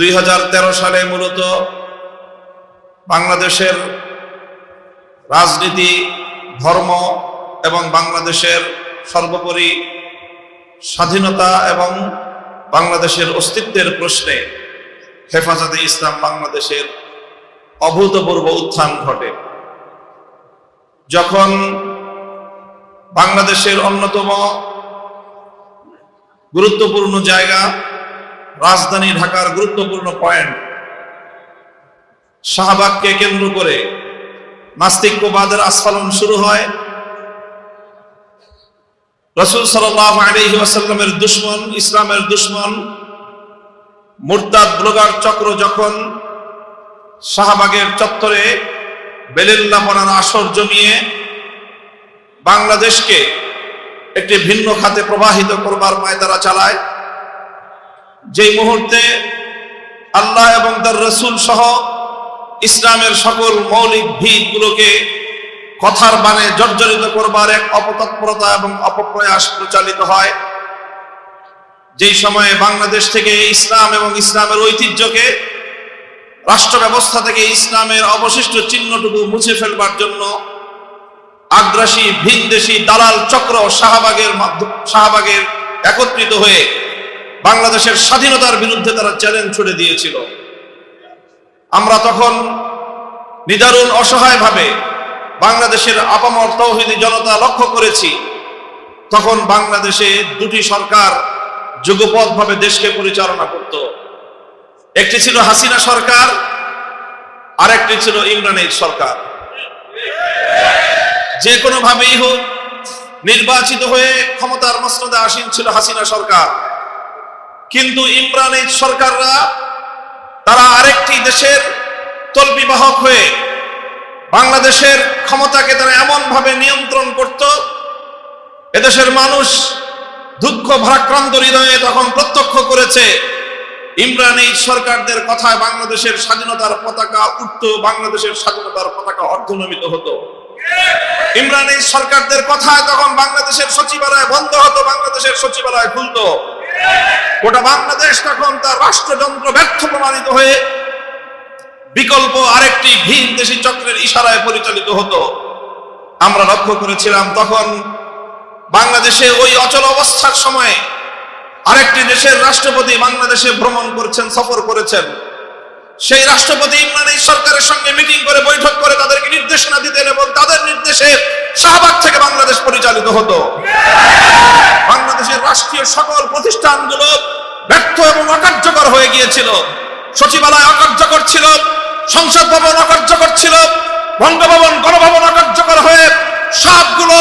দুই হাজার তেরো সালে মূলত বাংলাদেশের রাজনীতি, ধর্ম এবং বাংলাদেশের সর্বোপরি স্বাধীনতা এবং বাংলাদেশের অস্তিত্বের প্রশ্নে হেফাজতে ইসলাম বাংলাদেশের অভূতপূর্ব উত্থান ঘটে। যখন বাংলাদেশের অন্যতম গুরুত্বপূর্ণ জায়গা রাজধানী ঢাকার গুরুত্বপূর্ণ পয়েন্ট। শাহবাগকে কেন্দ্র করে নাস্তিকবাদের আস্ফালন শুরু হয়। রসুল সাল্লাহ দুশ্মন, ইসলামের দুশ্মন, মুরতাদ ব্লগার চক্র যখন শাহবাগের চত্বরে বেলিল্লাপনার আসর জমিয়ে বাংলাদেশকে একটি ভিন্ন খাতে প্রবাহিত করবার মায়দারা চালায় যেই মুহূর্তে আল্লাহ এবং তার রসুল সহ ইসলামের সকল মৌলিক ভিতগুলোকে কথার বানে জর্জরিত করবার এক অপতৎপরতা এবং অপপ্রয়াস প্রচালিত হয়, যেই সময়ে বাংলাদেশ থেকে ইসলাম এবং ইসলামের ঐতিহ্যকে রাষ্ট্র ব্যবস্থা থেকে ইসলামের অবশিষ্ট চিহ্নটুকু মুছে ফেলবার জন্য আগ্রাসী, ভিনদেশী, দালাল চক্র শাহবাগের মাধ্যম শাহবাগের একত্রিত হয়ে বাংলাদেশের স্বাধীনতার বিরুদ্ধে তারা চ্যালেঞ্জ ছুড়ে দিয়েছিল। আমরা তখন নিদারুণ অসহায়ভাবে বাংলাদেশের আপামর তৌহিদি জনতা লক্ষ্য করেছি। তখন বাংলাদেশে দুটি সরকার যুগপথভাবে দেশকে পরিচালনা করত। একটি ছিল হাসিনা সরকার, আরেকটি ছিল ইমরানের সরকার। যে কোনো ভাবেই হোক, নির্বাচিত হয়ে ক্ষমতার মসনদে আসীন ছিল হাসিনা সরকার। কিন্তু ইমরানের সরকাররা, তারা আরেকটি দেশের তলবিবাহক হয়ে বাংলাদেশের ক্ষমতাকে তারা এমন ভাবে নিয়ন্ত্রণ করত, এদেশের মানুষ দুঃখ ভারাক্রান্ত হৃদয়ে তখন প্রত্যক্ষ করেছে, ইমরান এই সরকারদের কথায় বাংলাদেশের স্বাধীনতার পতাকা উঠত, বাংলাদেশের স্বাধীনতার পতাকা অর্ধনমিত হতো। ইমরান এই সরকারদের কথায় তখন বাংলাদেশের সচিবালয় বন্ধ হতো, বাংলাদেশের সচিবালয় খুলত। গোটা বাংলাদেশ তখন তার রাষ্ট্রযন্ত্র ব্যর্থ প্রমাণিত হয়ে বিকল্প আরেকটি ভিন দেশি চক্রের ইশারায় পরিচালিত হতো। আমরা লক্ষ্য করেছিলাম তখন বাংলাদেশে ওই অচল অবস্থার সময়ে আরেকটি দেশের রাষ্ট্রপতি বাংলাদেশে ভ্রমণ করেছেন, সফর করেছেন। সেই রাষ্ট্রপতি ইমরান এই সরকারের সঙ্গে মিটিং করে বৈঠক করে তাদেরকে নির্দেশনা দিতেন এবং তাদের নির্দেশে শাহবাগ থেকে বাংলাদেশ পরিচালিত হতো। বাংলাদেশের রাষ্ট্রীয় সকল প্রতিষ্ঠানগুলো ব্যর্থ এবং অকার্যকর হয়ে গিয়েছিল। সচিবালয় অকার্যকর ছিল, সংসদ ভবন অকার্যকর ছিল, বঙ্গভবন, গণভবন অকার্যকর হয়ে সবগুলো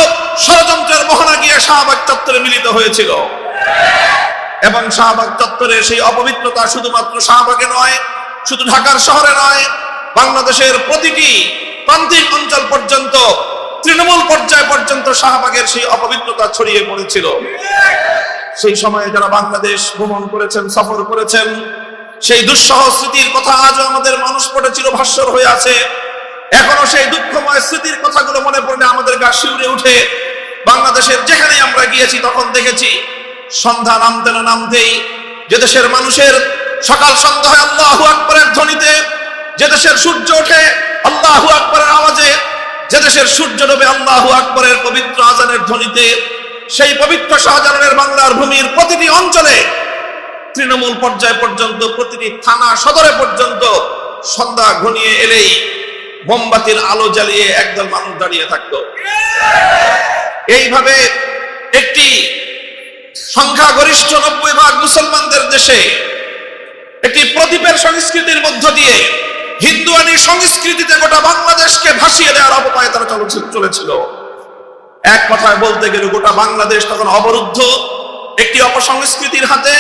ষড়যন্ত্রের মোহনা গিয়ে শাহবাগ চত্বরে মিলিত হয়েছিল। এবং শাহবাগ চত্বরে সেই অপবিত্রতা শুধুমাত্র শাহবাগে নয় শুধু ঢাকার শহরে নয়, বাংলাদেশের প্রতিটি প্রান্তিক অঞ্চল পর্যন্ত, তৃণমূল পর্যায় পর্যন্ত শাহবাগের সেই অপবিত্রতা ছড়িয়ে পড়েছিল। সেই সময়ে যারা বাংলাদেশ ভ্রমণ করেছেন, সফর করেছেন, সেই দুঃসহ স্মৃতির কথা আজও আমাদের মানুষ পড়েছিল ভাস্বর হয়ে আছে। এখনও সেই দুঃখময় স্মৃতির কথাগুলো মনে পড়লে আমাদের গা শিউরে উঠে। বাংলাদেশের যেখানে আমরা গিয়েছি, তখন দেখেছি, সন্ধ্যা নামতে না নামতেই যে দেশের মানুষের সকাল সন্ধ্যা হয় আল্লাহু আকবরের ধ্বনিতে, যে দেশের সূর্য ওঠে আল্লাহু আকবরের আওয়াজে, যে দেশের সূর্য ডোবে আল্লাহু আকবরের পবিত্র আজানের ধ্বনিতে, সেই পবিত্র শাহজাহানের বাংলার ভূমির প্রতিটি অঞ্চলে, তৃণমূল পর্যায় পর্যন্ত, প্রতিটি থানা সদরে পর্যন্ত সন্ধ্যা ঘনিয়ে এলেই মোমবাতির আলো জ্বালিয়ে একদল মানুষ দাঁড়িয়ে থাকতো। এইভাবে একটি সংখ্যাগরিষ্ঠ নব্বই ভাগ মুসলমানদের দেশে সংস্কৃতির মধ্য দিয়ে হিন্দুয়ানি সংস্কৃতিতে গোটা বাংলাদেশকে ভাসিয়ে দেওয়ার অপপায় তারা চলছিল- এক কথায় বলতে গেলে গোটা বাংলাদেশ তখন অবরুদ্ধ। একটি অপসংস্কৃতির হাতে,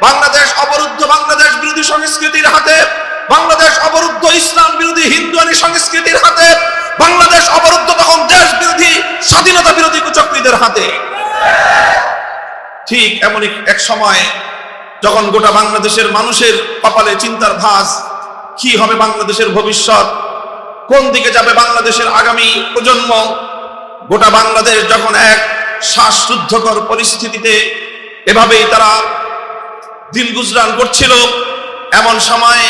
বাংলাদেশ অবরুদ্ধ, বাংলাদেশ বিরোধী সংস্কৃতির হাতে, বাংলাদেশ অবরুদ্ধ, ইসলাম বিরোধী হিন্দুয়ানি সংস্কৃতির হাতে, বাংলাদেশ অবরুদ্ধ তখন দেশ বিরোধী, স্বাধীনতা বিরোধী কুচক্রীদের হাতে। ঠিক এমনই এক সময় যখন গোটা বাংলাদেশের মানুষের কপালে চিন্তার ভাস কি হবে বাংলাদেশের ভবিষ্যৎ? কোন দিকে যাবে বাংলাদেশের আগামী প্রজন্ম? গোটা বাংলাদেশ যখন এক শ্বাসরুদ্ধকর পরিস্থিতিতে এভাবেই তারা দিন গুজরান করছিল, এমন সময়ে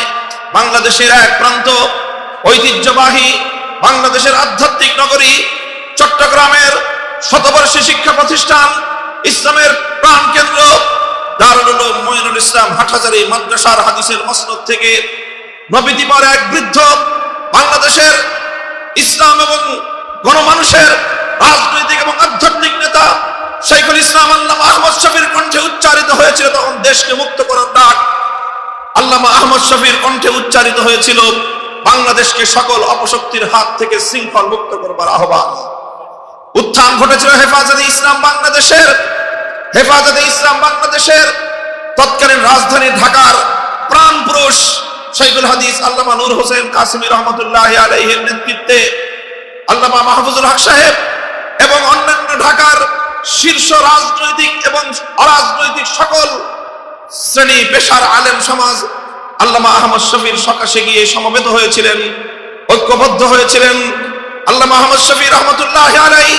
বাংলাদেশের এক প্রান্ত ঐতিহ্যবাহী বাংলাদেশের আধ্যাত্মিক নগরী চট্টগ্রামের শতবর্ষী শিক্ষা প্রতিষ্ঠান ইসলামের প্রাণ কেন্দ্র ইসলাম মাদ্রাসার থেকে এক বৃদ্ধ বাংলাদেশের ইসলাম এবং গণমানুষের রাজনৈতিক এবং আধ্যাত্মিক নেতা ইসলাম কণ্ঠে উচ্চারিত হয়েছিল তখন দেশকে মুক্ত করার ডাক। আল্লামা আহমদ শফির কণ্ঠে উচ্চারিত হয়েছিল, বাংলাদেশকে সকল অপশক্তির হাত থেকে শৃঙ্খল মুক্ত করবার আহ্বান। উত্থান ঘটেছিল হেফাজতে ইসলাম বাংলাদেশের হেফাজতে ইসলাম বাংলাদেশের তৎকালীন রাজধানী ঢাকার প্রাণ পুরুষ শৈখুল হাদিস আল্লামা নূর হোসেন কাসিমি রহমতুল্লাহ আলাইহের নেতৃত্বে আল্লামা মাহফুজুল হক সাহেব এবং অন্যান্য ঢাকার শীর্ষ রাজনৈতিক এবং অরাজনৈতিক সকল শ্রেণি পেশার আলেম সমাজ আল্লামা আহমদ শফির সকাশে গিয়ে সমবেত হয়েছিলেন, ঐক্যবদ্ধ হয়েছিলেন। আল্লামা আহমদ শফি রহমতুল্লাহ আলাই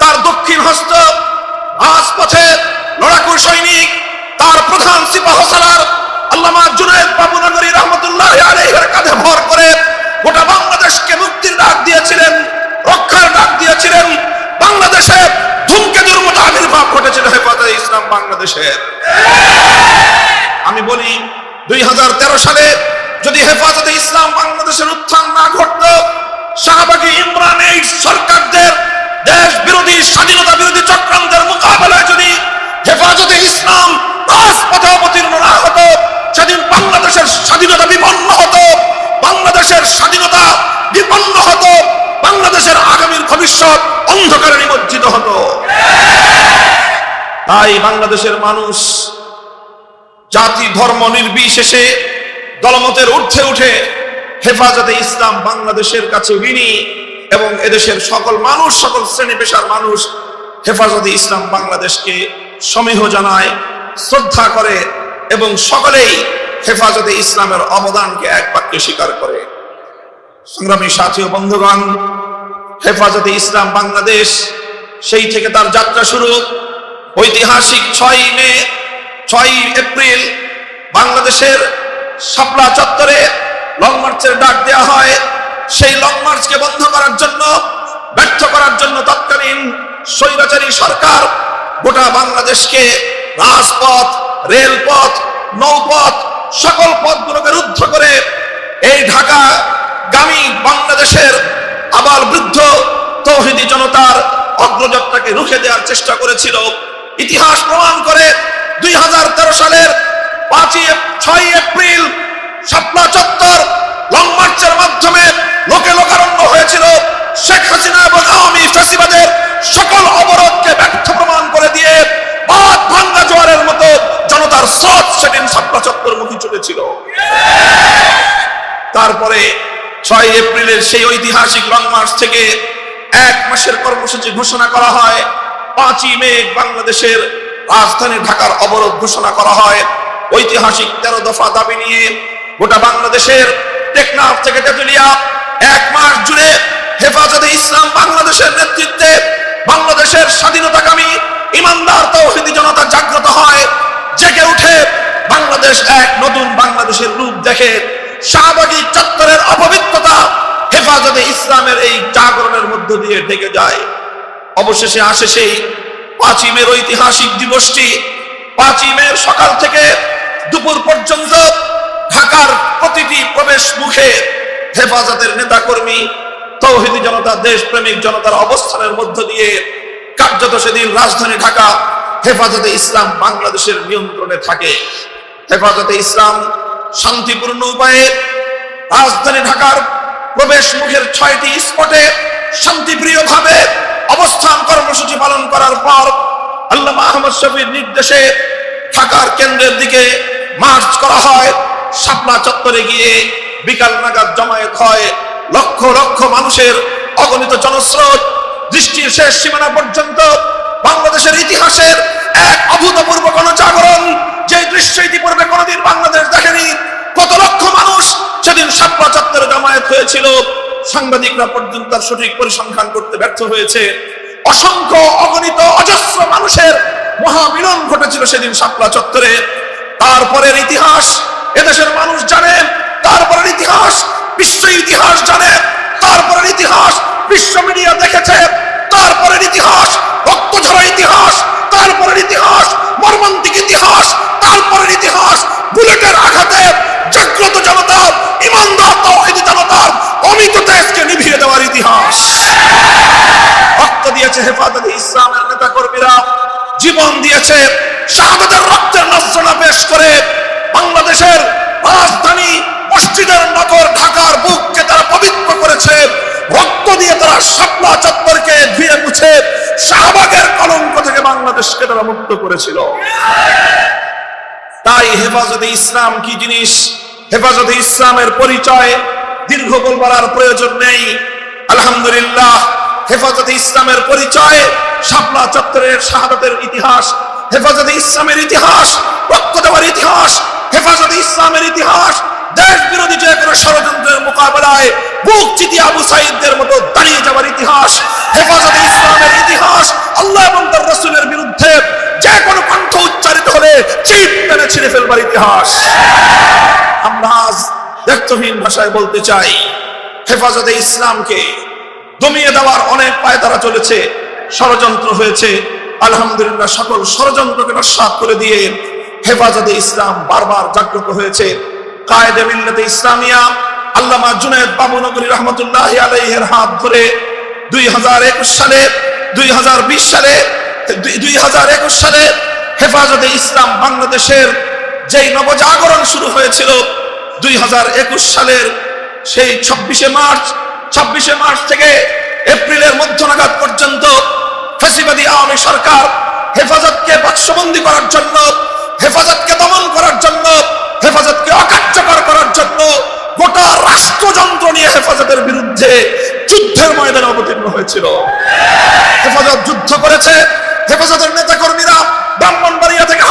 তার দক্ষিণ হস্ত রাজপথে লড়াকু সৈনিক, তার প্রধান সিপাহ সালার আল্লামা জুনায়েদ বাবুনগরী রহমতুল্লাহ আলাইহের কাঁধে ভর করে গোটা বাংলাদেশকে মুক্তির ডাক দিয়েছিলেন, রক্ষার ডাক দিয়েছিলেন। বাংলাদেশে ধূমকেতুর মতো আবির্ভাব ঘটেছিল হেফাজতে ইসলাম বাংলাদেশের। আমি বলি, দুই হাজার তেরো সালে যদি হেফাজতে ইসলাম বাংলাদেশের উত্থান না ঘটত, শাহবাগী ইমরান এই সরকারদের দেশ বিরোধী স্বাধীনতা বিরোধী চক্রান্তের মোকাবেলায় যদি হেফাজতে ইসলাম রাজপথে অবতীর্ণ না হতো, সেদিন বাংলাদেশের স্বাধীনতা বিপন্ন হতো, বাংলাদেশের স্বাধীনতা বিপন্ন হতো, বাংলাদেশের আগামীর ভবিষ্যৎ অন্ধকারে নিমজ্জিত হতো। তাই বাংলাদেশের মানুষ জাতি, ধর্ম নির্বিশেষে দলমতের ঊর্ধ্বে উঠে হেফাজতে ইসলাম বাংলাদেশের কাছে ঋণী। এবং এদেশের সকল মানুষ, সকল শ্রেণি পেশার মানুষ হেফাজতে ইসলাম বাংলাদেশকে সমীহ জানায়, শ্রদ্ধা করে এবং সকলেই হেফাজতে ইসলামের অবদানকে এক বাক্যে স্বীকার করে। সংগ্রামী সাথী ও বন্ধুগণ, হেফাজতে ইসলাম বাংলাদেশ, সেই থেকে তার যাত্রা শুরু ঐতিহাসিক ছয় মে ছয় এপ্রিল বাংলাদেশের শাপলা চত্বরে লং মার্চের ডাক দেওয়া হয়। সেই লং মার্চকে বন্ধ করার জন্য, ব্যর্থ করার জন্য তৎকালীন স্বৈরাচারী সরকার গোটা বাংলাদেশকে রাজপথ, রেলপথ, নৌপথ সকল পথগুলোকে রুদ্ধ করে এই ঢাকা গামী বাংলাদেশের আবার বৃদ্ধ তৌহিদি জনতার অগ্রযাত্রাকে রুখে দেওয়ার চেষ্টা করেছিল। ইতিহাস প্রমাণ করে দুই হাজার তেরো সালের পাঁচই ছয় এপ্রিল শাপলা চত্বর তারপরে ছয় এপ্রিলের সেই ঐতিহাসিক লং মার্চ থেকে এক মাসের কর্মসূচি ঘোষণা করা হয়। পাঁচই মে বাংলাদেশের রাজধানী ঢাকার অবরোধ ঘোষণা করা হয়। ঐতিহাসিক তেরো দফা দাবি নিয়ে গোটা বাংলাদেশের টেকনাফ থেকে তেতুলিয়া এক মাস জুড়ে হেফাজতে ইসলাম বাংলাদেশের নেতৃত্বে বাংলাদেশের স্বাধীনতাকামী ইমানদার তৌহিদি জনতা জাগ্রত হয়। জেগে উঠে বাংলাদেশ এক নতুন বাংলাদেশের রূপ দেখে শাহবাগী চত্বরের অপবিত্রতা হেফাজতে ইসলামের এই জাগরণের মধ্য দিয়ে ঢেকে যায়। অবশেষে আসে সেই পাঁচই মের ঐতিহাসিক দিবসটি। পাঁচই মের সকাল থেকে দুপুর পর্যন্ত ঢাকার প্রতিটি প্রবেশ মুখে হেফাজতের নেতাকর্মী, তৌহিদি জনতা, দেশপ্রেমিক জনতার অবস্থানের মধ্য দিয়ে কার্যত সেদিন রাজধানী ঢাকা হেফাজতে ইসলাম বাংলাদেশের নিয়ন্ত্রণে থাকে। হেফাজতে ইসলাম শান্তিপূর্ণ উপায়ে রাজধানী ঢাকার প্রবেশ মুখের ছয়টি স্পটে শান্তিপ্রিয় ভাবে অবস্থান কর্মসূচি পালন করার পর আল্লামা আহমদ শফির নির্দেশে ঢাকার কেন্দ্রের দিকে মার্চ করা হয়। শাপলা চত্বরে গিয়ে বিকাল নাগাদ জমায়েত হয় লক্ষ লক্ষ মানুষের অগণিত জনস্রোত। দৃষ্টির শেষ সীমানা পর্যন্ত বাংলাদেশের ইতিহাসের এক অভূতপূর্ব গণজাগরণ যে দৃশ্য ইতিপূর্বে কোনোদিন বাংলাদেশ দেখেনি, কত লক্ষ মানুষ সেদিন শাপলা চত্বরে জমায়েত হয়েছিল। সাংবাদিকরা পর্যন্ত তার সঠিক পরিসংখ্যান করতে ব্যর্থ হয়েছে। অসংখ্য অগণিত অজস্র মানুষের মহামিলন ঘটেছিল সেদিন শাপলা চত্বরে। তারপরের ইতিহাস, এদেশের মানুষ জানে, তারপরের ইতিহাস বিশ্ব ইতিহাস জানে তারপরের ইতিহাস বিশ্ব মিডিয়া দেখেছে তারপরের ইতিহাস রক্ত ঝরা ইতিহাস তারপরের ইতিহাস মর্মান্তিক ইতিহাস তারপরের ইতিহাস বুলেটের আঘাতে জাগ্রত জনতা ইমানদার তৌহিদি জনতার অমিত দেশকে নিভিয়ে দেওয়ার ইতিহাস রক্ত দিয়েছে হেফাজতে ইসলামের নেতা কর্মীরা জীবন দিয়েছে শাহাদাতের রক্তের নজরানা পেশ করে বাংলাদেশের রাজধানী মসজিদের নগর ঢাকার বুককে তারা পবিত্র করেছে। রক্ত দিয়ে তারা শাপলা চত্বরকে ধুয়ে মুছে শাহবাগের কলঙ্ক থেকে বাংলাদেশকে তারা মুক্ত করেছিল। তাই হেফাজতে ইসলাম কি জিনিস? হেফাজতে ইসলামের পরিচয় দীর্ঘ বলবার প্রয়োজন নেই। আলহামদুলিল্লাহ হেফাজতে ইসলামের পরিচয়, শাপলা চত্বরের শাহাদাতের ইতিহাস, হেফাজতে ইসলামের ইতিহাস, রক্ত দেওয়ার ইতিহাস, হেফাজতে ইসলামের ইতিহাস দেশ বিরোধী যে কোনো ষড়যন্ত্রের মোকাবেলায় বুক চিতি আবু সাইদদের মতো দাঁড়িয়ে যাওয়ার ইতিহাস, হেফাজতে ইসলামের ইতিহাস, আল্লাহ এবং তার রসুলের বিরুদ্ধে যে কোনো কণ্ঠ উচ্চারিত হলে চিপ টেনে ছিঁড়ে ফেলবার ইতিহাস। আমরা আজ ব্যক্তহীন ভাষায় বলতে চাই, হেফাজতে ইসলামকে দমিয়ে দেওয়ার অনেক পায় তারা চলেছে, ষড়যন্ত্র হয়েছে। আলহামদুলিল্লাহ, সকল ষড়যন্ত্রকে নস্বাত করে দিয়ে হেফাজতে ইসলাম বারবার জাগ্রত হয়েছে। কায়েদে মিল্লাতে ইসলামিয়া, আল্লামা জুনায়েদ বাবুনগরী রহমতুল্লাহ আলাইহের হাত ধরে দুই হাজার একুশ সালে, দুই হাজার বিশ সালে দুই হাজার একুশ সালে হেফাজতে ইসলাম বাংলাদেশের যেই নবজাগরণ শুরু হয়েছিল, দুই হাজার একুশ সালের সেই ছাব্বিশে মার্চ ছাব্বিশে মার্চ থেকে এপ্রিলের মধ্য নাগাদ পর্যন্ত ফেসিবাদী আওয়ামী সরকার হেফাজতকে বাক্সবন্দি করার জন্য, হেফাজতকে দমন করার জন্য, হেফাজতকে অকার্যকর করার জন্য গোটা রাষ্ট্রযন্ত্র নিয়ে হেফাজতের বিরুদ্ধে যুদ্ধের ময়দানে অবতীর্ণ হয়েছিল। হেফাজত যুদ্ধ করেছে, হেফাজতের নেতা কর্মীরা ব্রাহ্মণবাড়িয়া থেকে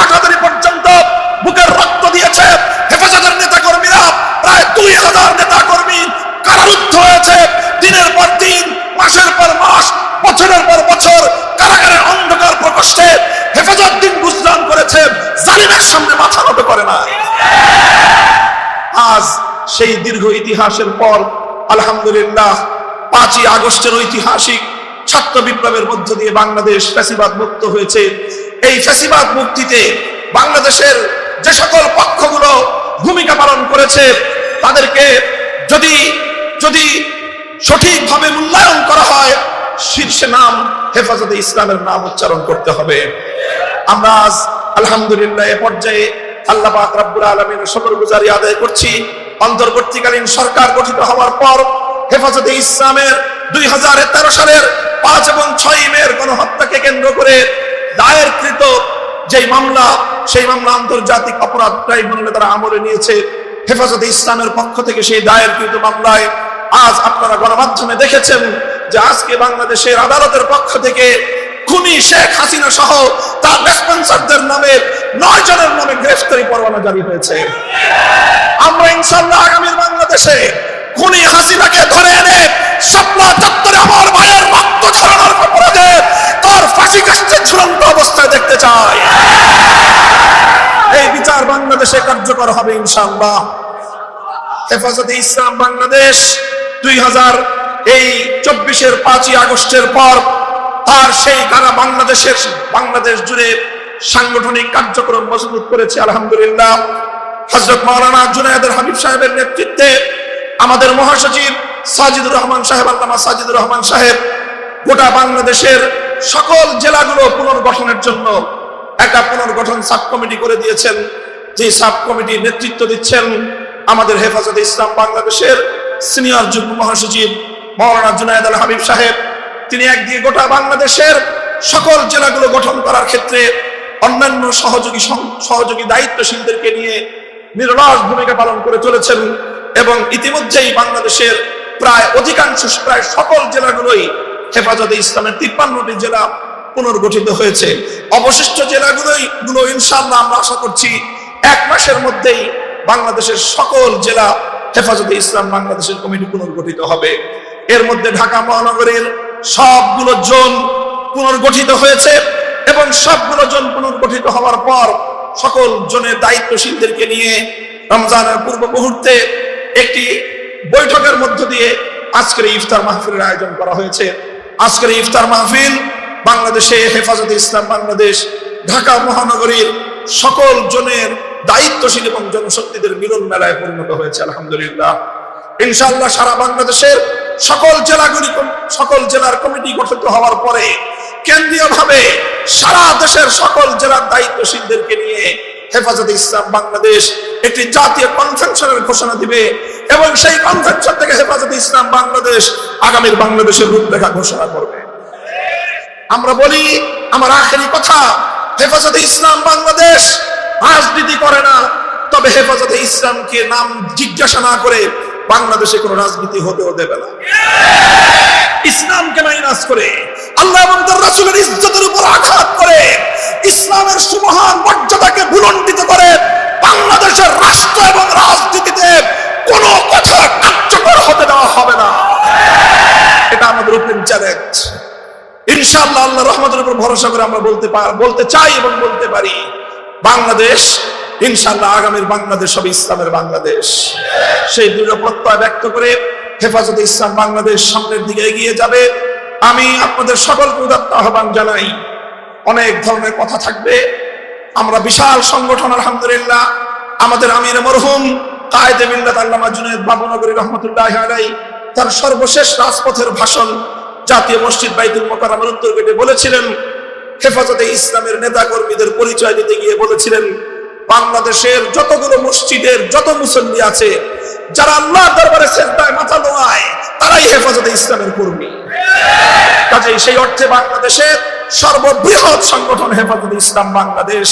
সেই দীর্ঘ ইতিহাসের পর, আলহামদুলিল্লাহ, পাঁচই আগস্টের ঐতিহাসিক ছাত্র বিপ্লবের মধ্য দিয়ে বাংলাদেশ ফ্যাসিবাদ মুক্ত হয়েছে। এই ফ্যাসিবাদ মুক্তিতে বাংলাদেশের যে সকল পক্ষগুলো ভূমিকা পালন করেছে, তাদেরকে যদি যদি সঠিকভাবে মূল্যায়ন করা হয়, শীর্ষে নাম হেফাজতে ইসলামের নাম উচ্চারণ করতে হবে। আমরা আজ, আলহামদুলিল্লাহ, এ পর্যায়ে আল্লাহ পাক রব্বুল আলামিনের শুকর গুজারি আদায় করছি। অন্তর্বর্তীকালীন সরকার গঠিত হওয়ার পর হেফাজতে ইসলামের দুই সালের পাঁচ এবং ছয় মের গণহত্যাকে কেন্দ্র করে দায়েরকৃত যে মামলা, সেই মামলা আন্তর্জাতিক অপরাধ ট্রাইব্যুনালে তারা আমলে নিয়েছে। হেফাজতে ইসলামের পক্ষ থেকে সেই দায়েরকৃত মামলায় আজ আপনারা গণমাধ্যমে দেখেছেন যে আজকে বাংলাদেশের আদালতের পক্ষ থেকে খুনি শেখ হাসিনা সহ তার রেসপন্সারদের নয় জনের নামে গ্রেফতারি পরোয়ানা জারি হয়েছে। আমরা ইনশাল্লাহ আগামীর বাংলাদেশে খুনি হাসিনাকে ধরে এনে স্বপ্না চত্বরে আমার ভাইয়ের রক্ত ঝরানোর অপরাধে তার ফাঁসি কাস্টের ঝুলন্ত অবস্থায় দেখতে চাই। এই বিচার বাংলাদেশে কার্যকর হবে ইনশাল্লাহ হেফাজতে ইসলাম বাংলাদেশ দুই হাজার এই চব্বিশের পাঁচই আগস্টের পর তার সেই ধারা বাংলাদেশের বাংলাদেশ জুড়ে সাংগঠনিক কার্যক্রম মজবুত করেছে, আলহামদুলিল্লাহ। হজরত মাওলানা জুনায়দের হাবিব সাহেবের নেতৃত্বে আমাদের মহাসচিব সাজিদুর রহমান সাহেব, আল্লামা সাজিদুর রহমান সাহেব, গোটা বাংলাদেশের সকল জেলাগুলো পুনর্গঠনের জন্য একটা পুনর্গঠন সাব কমিটি করে দিয়েছেন। যে সাব কমিটির নেতৃত্ব দিচ্ছেন আমাদের হেফাজতে ইসলাম বাংলাদেশের সিনিয়র যুগ্ম মহাসচিব মৌলানা জুনায়দ আল হাবিব সাহেব। তিনি একদিকে গোটা বাংলাদেশের সকল জেলাগুলো গঠন করার ক্ষেত্রে অন্যান্য সহযোগী সহযোগী দায়িত্বশীলদেরকে নিয়ে নিরলস ভূমিকা পালন করে চলেছেন এবং ইতিমধ্যেই বাংলাদেশের প্রায় অধিকাংশ, প্রায় সকল জেলাগুলোই হেফাজতে ইসলামের তিপ্পান্নটি জেলা পুনর্গঠিত হয়েছে। অবশিষ্ট জেলাগুলোই গুলো ইনশাল্লাহ আমরা আশা করছি এক মাসের মধ্যেই বাংলাদেশের সকল জেলা হেফাজতে ইসলাম বাংলাদেশের কমিটি পুনর্গঠিত হবে। এর মধ্যে ঢাকা মহানগরীর সবগুলো জোন পুনর্গঠিত হয়েছে। এবং সবগুলো জোন পুনর্গঠিত হওয়ার পর সকল জনের দায়িত্বশীলদেরকে নিয়ে রমজানের পূর্ব মুহূর্তে একটি বৈঠকের মধ্য দিয়ে আজকের ইফতার মাহফিলের আয়োজন করা হয়েছে। আজকের ইফতার মাহফিল বাংলাদেশে হেফাজতে ইসলাম বাংলাদেশ, ঢাকা মহানগরীর সকল জনের দায়িত্বশীল এবং জনশক্তিদের মিলন মেলায় পরিণত হয়েছে, আলহামদুলিল্লাহ। ইনশাআল্লাহ সারা বাংলাদেশের সকল জেলাগুলি, সকল জেলার কমিটি গঠিত হওয়ার পরে কেন্দ্রীয় ভাবে সারা দেশের সকল জেলার দায়িত্বশীলদেরকে নিয়ে হেফাজতে ইসলাম বাংলাদেশ একটি জাতীয় কনভেনশনের ঘোষণা দিবে এবং সেই কনভেনশন থেকে হেফাজতে ইসলাম বাংলাদেশ আগামীর বাংলাদেশের রূপরেখা ঘোষণা করবে। আমরা বলি, আমার আখেরি কথা, হেফাজতে ইসলাম বাংলাদেশ রাজনীতি করে না, তবে হেফাজতে ইসলামকে নাম জিজ্ঞাসা না করে বাংলাদেশে কোনো রাজনীতি হতেও দেবে না। ইসলামকে মাইনাস করে আল্লাহ এবং তার রাসূলের ইজ্জতের উপর আঘাত করে, ইসলামের সুমহান মর্যাদাকে ভুলণ্ডিত করে, বাংলাদেশের রাষ্ট্র এবং রাজনীতিতে কোনো কথা কার্যকর হতে দেওয়া হবে না। এটা আমাদের ওপেন চ্যালেঞ্জ ইনশাআল্লাহ আল্লাহ রহমতের উপর ভরসা করে আমরা বলতে বলতে চাই এবং বলতে পারি, বাংলাদেশ, ইনশাআল্লাহ আগামীর বাংলাদেশ হবে ইসলামের বাংলাদেশ। সেই দৃঢ় প্রত্যয় ব্যক্ত করে হেফাজতে ইসলাম বাংলাদেশ সামনের দিকে এগিয়ে যাবে। আমি আপনাদের সকলকে উদাত্ত আহ্বান জানাই। অনেক ধরনের কথা থাকবে। আমরা বিশাল সংগঠন, আলহামদুলিল্লাহ। আমাদের আমির মরহুম কায়েদে মিল্লাত আল্লামা জুনেদ বাবুনগরী রহমতুল্লাহ আলাই তার সর্বশেষ রাজপথের ভাষণ জাতীয় মসজিদ বাইতুল মোকাররমের উত্তর গেটে বলেছিলেন। হেফাজতে ইসলামের নেতা কর্মীদের পরিচয় দিতে গিয়ে বলেছিলেন, বাংলাদেশের যতগুলো মসজিদের যত মুসল্লি আছে, যারা আল্লাহ দরবারে সেজদায় মাথা নোয়ায়, তারাই হেফাজতে ইসলামের কর্মী। কাজেই সেই অর্থে বাংলাদেশের সর্ববৃহৎ সংগঠন হেফাজত ইসলাম বাংলাদেশ।